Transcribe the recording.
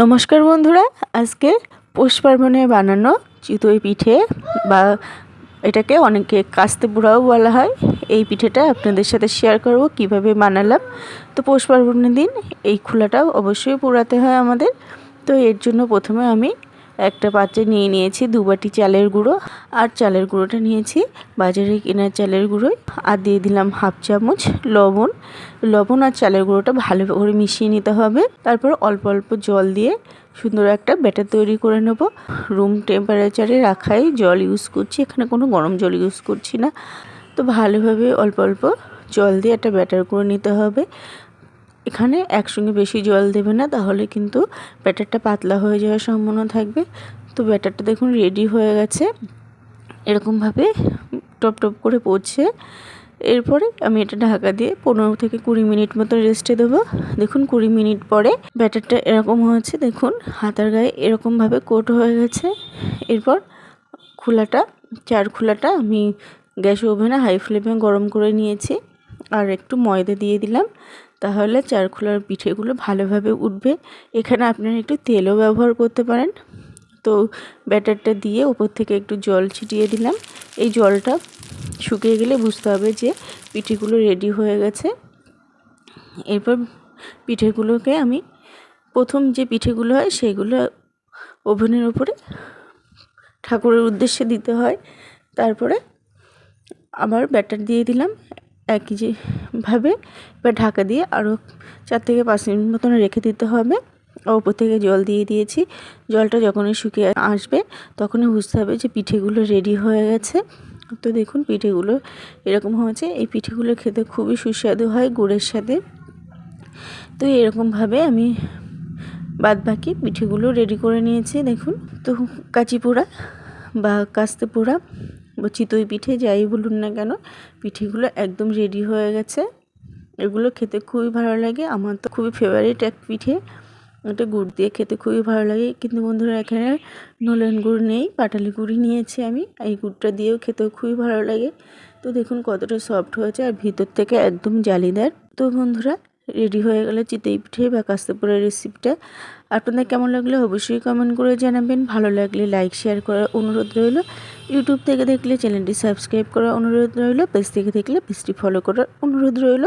নমস্কার বন্ধুরা, আজকে পৌষ পার্বণে বানানো চিতই পিঠে বা এটাকে অনেকে কাস্তে বুড়াও বলা হয়। এই পিঠেটা আপনাদের সাথে শেয়ার করব, কীভাবে বানালাম। তো পৌষ পার্বণের দিন এই খোলাটা অবশ্যই পোড়াতে হয় আমাদের। তো এর জন্য প্রথমে আমি একটা পাত্রে নিয়ে নিয়েছি দু বাটি চালের গুঁড়ো আর চালের গুঁড়োটা নিয়েছি বাজারে কেনার চালের গুঁড়োই। আর দিয়ে দিলাম হাফ চামচ লবণ। লবণ আর চালের গুঁড়োটা ভালো করে মিশিয়ে নিতে হবে। তারপর অল্প অল্প জল দিয়ে সুন্দর একটা ব্যাটার তৈরি করে নেব। রুম টেম্পারেচারে রাখাই জল ইউজ করছি। এখানে কোনো গরম জল ইউজ করছি না। তো ভালোভাবে অল্প অল্প জল দিয়ে একটা ব্যাটার করে নিতে হবে। এখানে একসঙ্গে বেশি জল দেবে না, তাহলে কিন্তু ব্যাটারটা পাতলা হয়ে যাওয়ার সম্ভাবনা থাকবে। তো ব্যাটারটা দেখুন রেডি হয়ে গেছে। এরকমভাবে টপ টপ করে পড়ছে। এরপরে আমি এটা ঢাকা দিয়ে পনেরো থেকে কুড়ি মিনিট মতো রেস্টে দেবো। দেখুন কুড়ি মিনিট পরে ব্যাটারটা এরকম হয়েছে। দেখুন হাতার গায়ে এরকমভাবে কোট হয়ে গেছে। এরপর খোলাটা, চার খোলাটা আমি গ্যাস ওভেনে হাই ফ্লেমে গরম করে নিয়েছি। আর একটু ময়দা দিয়ে দিলাম। তাহলে চারখোলার পিঠেগুলো ভালোভাবে উঠবে। এখানে আপনারা একটু তেলও ব্যবহার করতে পারেন। তো ব্যাটারটা দিয়ে ওপর থেকে একটু জল ছিটিয়ে দিলাম। এই জলটা শুকিয়ে গেলে বুঝতে হবে যে পিঠেগুলো রেডি হয়ে গেছে। এরপর পিঠেগুলোকে আমি প্রথম যে পিঠেগুলো হয় সেগুলো ওভেনের ওপরে ঠাকুরের উদ্দেশ্যে দিতে হয়। তারপরে আবার ব্যাটার দিয়ে দিলাম। একই যেভাবে এবার ঢাকা দিয়ে আরও চার থেকে পাঁচ মিনিট মতন রেখে দিতে হবে। ওপর থেকে জল দিয়ে দিয়েছি। জলটা যখনই শুকিয়ে আসবে তখনই বুঝতে হবে যে পিঠেগুলো রেডি হয়ে গেছে। তো দেখুন পিঠেগুলো এরকম হয়েছে। এই পিঠেগুলো খেতে খুবই সুস্বাদু হয় গুড়ের সাথে। তো এরকমভাবে আমি বাদ বাকি পিঠেগুলো রেডি করে নিয়েছি। দেখুন তো কাঁচি পোড়া বা কাস্তে পোড়া চিতই পিঠে যাই বলুন না কেন, পিঠেগুলো একদম রেডি হয়ে গেছে। এগুলো খেতে খুবই ভালো লাগে। আমার তো খুবই ফেভারিট এক পিঠে। এটা গুড় দিয়ে খেতে খুবই ভালো লাগে। কিন্তু বন্ধুরা, এখানে নলেন গুড় নেই, পাটালি গুড়ি নিয়েছি আমি। এই গুড়টা দিয়েও খেতেও খুবই ভালো লাগে। তো দেখুন কতটা সফট হয়েছে, আর ভিতর থেকে একদম জালিদার। তো বন্ধুরা রেডি হয়ে গেলে চিতই পিঠে বা কাস্তপুরের রেসিপিটা আপনাদের কেমন লাগলে অবশ্যই কমেন্ট করে জানাবেন। ভালো লাগলে লাইক শেয়ার করার অনুরোধ রইল। ইউটিউব থেকে দেখলে চ্যানেলটি সাবস্ক্রাইব করার অনুরোধ রইল। পেজ থেকে দেখলে পেজটি ফলো করার অনুরোধ রইল।